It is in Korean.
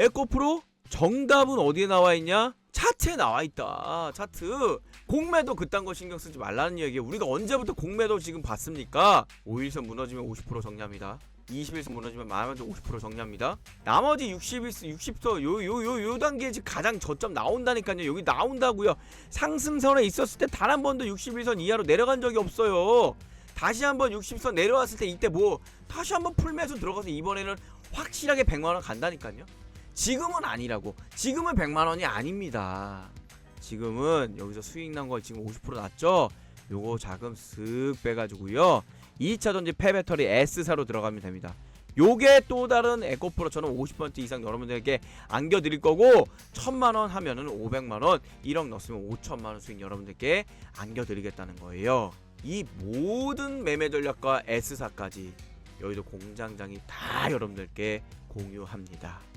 에코프로 정답은 어디에 나와 있냐? 차트에 나와 있다. 차트. 공매도 그딴 거 신경 쓰지 말라는 얘기예요. 우리가 언제부터 공매도 지금 봤습니까? 5일선 무너지면 50% 정리합니다. 20일선 무너지면 마이너스 50% 정리합니다. 나머지 60일선, 60선 요요 요 요 단계에 지금 가장 저점 나온다니까요. 여기 나온다고요. 상승선에 있었을 때 단 한 번도 61선 이하로 내려간 적이 없어요. 다시 한번 60선 내려왔을 때 이때 뭐 다시 한번 풀매수 들어가서 이번에는 확실하게 100만 원 간다니까요. 지금은 아니라고. 지금은 100만 원이 아닙니다. 지금은 여기서 수익 난거 지금 50% 났죠? 요거 자금 쓱 빼가지고요. 2차 전지 폐배터리 S사로 들어가면 됩니다. 요게 또 다른 에코프로 저는 50% 이상 여러분들에게 안겨드릴 거고 천만 원 하면은 500만 원 1억 넣었으면 5천만 원 수익 여러분들께 안겨드리겠다는 거예요. 이 모든 매매 전략과 S사까지 여의도 공장장이 다 여러분들께 공유합니다.